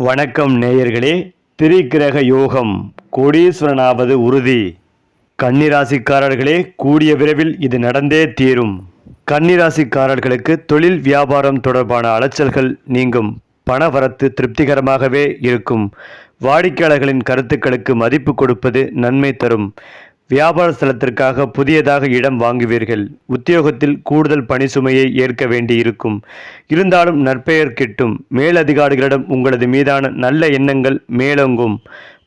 வணக்கம் நேயர்களே. திரிகிரக யோகம் கோடீஸ்வரனாவது உறுதி. கன்னிராசிக்காரர்களே கூடிய விரைவில் இது நடந்தே தீரும். கன்னிராசிக்காரர்களுக்கு தொழில் வியாபாரம் தொடர்பான அலைச்சல்கள் நீங்கும். பணவரத்து திருப்திகரமாகவே இருக்கும். வாடிக்கையாளர்களின் கருத்துக்களுக்கு மதிப்பு கொடுப்பது நன்மை தரும். வியாபார ஸ்தலத்திற்காக புதியதாக இடம் வாங்குவீர்கள். உத்தியோகத்தில் கூடுதல் பணி சுமையை ஏற்க வேண்டியிருக்கும். இருந்தாலும் நற்பெயர் கிட்டும். மேலதிகாரிகளிடம் உங்களது மீதான நல்ல எண்ணங்கள் மேலோங்கும்.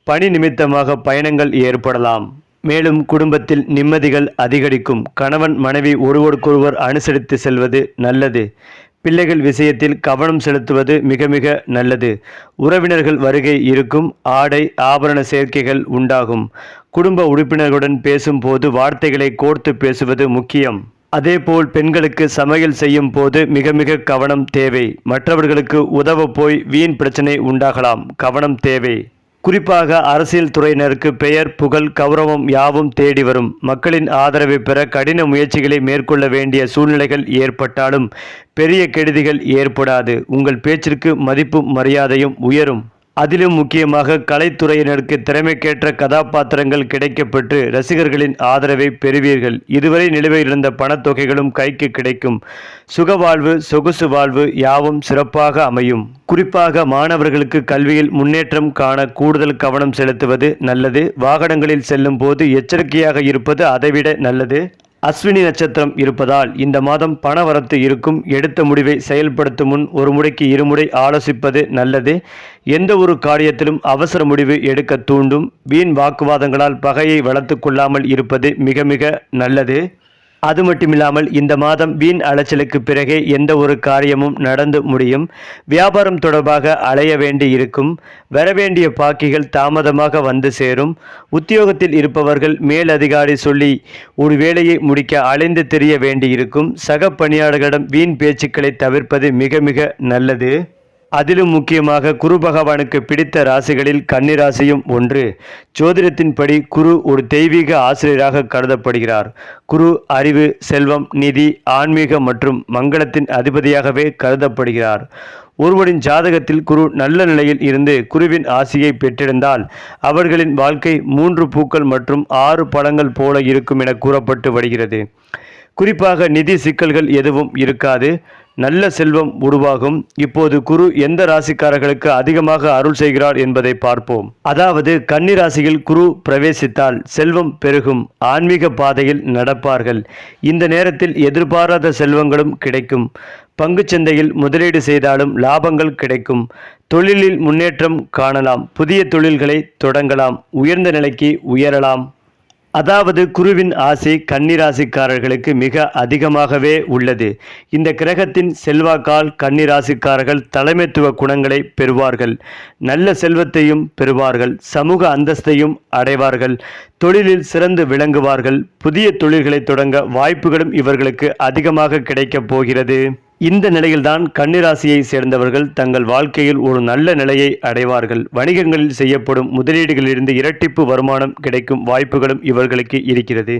பணி நிமித்தமாக பயணங்கள் ஏற்படலாம். மேலும் குடும்பத்தில் நிம்மதிகள் அதிகரிக்கும். கணவன் மனைவி ஒருவருக்கொருவர் அனுசரித்து செல்வது நல்லது. பிள்ளைகள் விஷயத்தில் கவனம் செலுத்துவது மிக மிக நல்லது. உறவினர்கள் வருகை இருக்கும் ஆடை ஆபரண சேர்க்கைகள் உண்டாகும். குடும்ப உறுப்பினர்களுடன் பேசும்போது வார்த்தைகளை கோர்த்து பேசுவது முக்கியம். அதேபோல் பெண்களுக்கு சமையல் செய்யும் போது மிக மிக கவனம் தேவை. மற்றவர்களுக்கு உதவ போய் வீண் பிரச்சனை உண்டாகலாம். கவனம் தேவை. குறிப்பாக அரசியல் துறையினருக்கு பெயர் புகழ் கௌரவம் யாவும் தேடி வரும். மக்களின் ஆதரவை பெற கடின முயற்சிகளை மேற்கொள்ள வேண்டிய சூழ்நிலைகள் ஏற்பட்டாலும் பெரிய கெடுதிகள் ஏற்படாது. உங்கள் பேச்சிற்கு மதிப்பும் மரியாதையும் உயரும். அதிலும் முக்கியமாக கலைத்துறையினருக்கு திறமைக்கேற்ற கதாபாத்திரங்கள் கிடைக்கப்பெற்று ரசிகர்களின் ஆதரவை பெறுவீர்கள். இதுவரை நிலுவையில் இருந்த பணத்தொகைகளும் கைக்கு கிடைக்கும். சுகவாழ்வு சொகுசு வாழ்வு யாவும் சிறப்பாக அமையும். குறிப்பாக மாணவர்களுக்கு கல்வியில் முன்னேற்றம் காண கூடுதல் கவனம் செலுத்துவது நல்லது. வாகனங்களில் செல்லும் போது எச்சரிக்கையாக இருப்பது அதைவிட நல்லது. அஸ்வினி நட்சத்திரம் இருப்பதால் இந்த மாதம் பணவரத்து இருக்கும். எடுத்த முடிவை செயல்படுத்தும் முன் ஒரு முறைக்கு இருமுறை ஆலோசிப்பது நல்லது. எந்த ஒரு காரியத்திலும் அவசர முடிவு எடுக்க தூண்டும். வீண் வாக்குவாதங்களால் பகையை வளர்த்து கொள்ளாமல் இருப்பது மிக மிக நல்லது. அது மட்டுமில்லாமல் இந்த மாதம் வீண் அலைச்சலுக்கு பிறகே எந்த ஒரு காரியமும் நடந்து முடியும். வியாபாரம் தொடர்பாக அலைய வேண்டி இருக்கும் வரவேண்டிய பாக்கிகள் தாமதமாக வந்து சேரும். உத்தியோகத்தில் இருப்பவர்கள் மேலதிகாரி சொல்லி ஒரு வேலையை முடிக்க அலைந்து தெரிய வேண்டியிருக்கும். சக பணியாளர்களிடம் வீண் பேச்சுக்களை தவிர்ப்பது மிக மிக நல்லது. அதிலும் முக்கியமாக குரு பகவானுக்கு பிடித்த ராசிகளில் கன்னிராசியும் ஒன்று. ஜோதிடத்தின்படி குரு ஒரு தெய்வீக ஆசிரியராக கருதப்படுகிறார். குரு அறிவு செல்வம் நிதி ஆன்மீக மற்றும் மங்களத்தின் அதிபதியாகவே கருதப்படுகிறார். ஒருவரின் ஜாதகத்தில் குரு நல்ல நிலையில் இருந்து குருவின் ஆசியை பெற்றிருந்தால் அவர்களின் வாழ்க்கை மூன்று பூக்கள் மற்றும் ஆறு பழங்கள் போல இருக்கும் என கூறப்பட்டு வருகிறது. குறிப்பாக நிதி சிக்கல்கள் எதுவும் இருக்காது. நல்ல செல்வம் உருவாகும். இப்போது குரு எந்த ராசிக்காரர்களுக்கு அதிகமாக அருள் செய்கிறார் என்பதை பார்ப்போம். அதாவது கன்னி ராசியில் குரு பிரவேசித்தால் செல்வம் பெருகும் ஆன்மீக பாதையில் நடப்பார்கள். இந்த நேரத்தில் எதிர்பாராத செல்வங்களும் கிடைக்கும். பங்குச்சந்தையில் முதலீடு செய்தாலும் லாபங்கள் கிடைக்கும். தொழிலில் முன்னேற்றம் காணலாம். புதிய தொழில்களை தொடங்கலாம். உயர்ந்த நிலைக்கு உயரலாம். அதாவது குருவின் ஆசை கன்னிராசிக்காரர்களுக்கு மிக அதிகமாகவே உள்ளது. இந்த கிரகத்தின் செல்வாக்கால் கன்னிராசிக்காரர்கள் தலைமைத்துவ குணங்களை பெறுவார்கள். நல்ல செல்வத்தையும் பெறுவார்கள். சமூக அந்தஸ்தையும் அடைவார்கள். தொழிலில் சிறந்து விளங்குவார்கள். புதிய தொழில்களை தொடங்க வாய்ப்புகளும் இவர்களுக்கு அதிகமாக கிடைக்கப் போகிறது. இந்த நிலையில்தான் கன்னிராசியை சேர்ந்தவர்கள் தங்கள் வாழ்க்கையில் ஒரு நல்ல நிலையை அடைவார்கள். வணிகங்களில் செய்யப்படும் முதலீடுகளிலிருந்து இரட்டிப்பு வருமானம் கிடைக்கும் வாய்ப்புகளும் இவர்களுக்கு இருக்கிறது.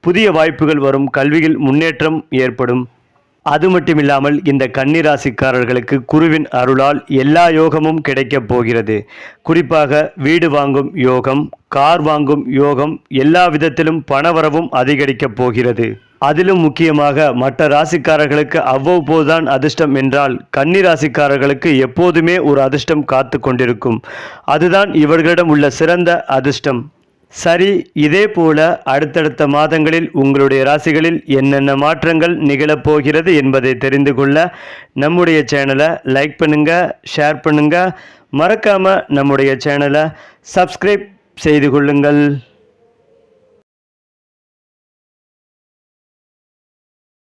புதிய வாய்ப்புகள் வரும் கல்வியில் முன்னேற்றம் ஏற்படும். அது மட்டுமில்லாமல் இந்த கன்னிராசிக்காரர்களுக்கு குருவின் அருளால் எல்லா யோகமும் கிடைக்கப் போகிறது. குறிப்பாக வீடு வாங்கும் யோகம் கார் வாங்கும் யோகம் எல்லா விதத்திலும் பணவரவும் அதிகரிக்கப் போகிறது. அதிலும் முக்கியமாக மற்ற ராசிக்காரர்களுக்கு அவ்வப்போதுதான் அதிர்ஷ்டம் என்றால் கன்னி ராசிக்காரர்களுக்கு எப்போதுமே ஒரு அதிர்ஷ்டம் காத்து கொண்டிருக்கும். அதுதான் இவர்களிடம் உள்ள சிறந்த அதிர்ஷ்டம். சரி இதே போல அடுத்தடுத்த மாதங்களில் உங்களுடைய ராசிகளில் என்னென்ன மாற்றங்கள் நிகழப்போகிறது என்பதை தெரிந்து கொள்ள நம்முடைய சேனலை லைக் பண்ணுங்க ஷேர் பண்ணுங்க. மறக்காமல் நம்முடைய சேனலை சப்ஸ்கிரைப் செய்து கொள்ளுங்கள்.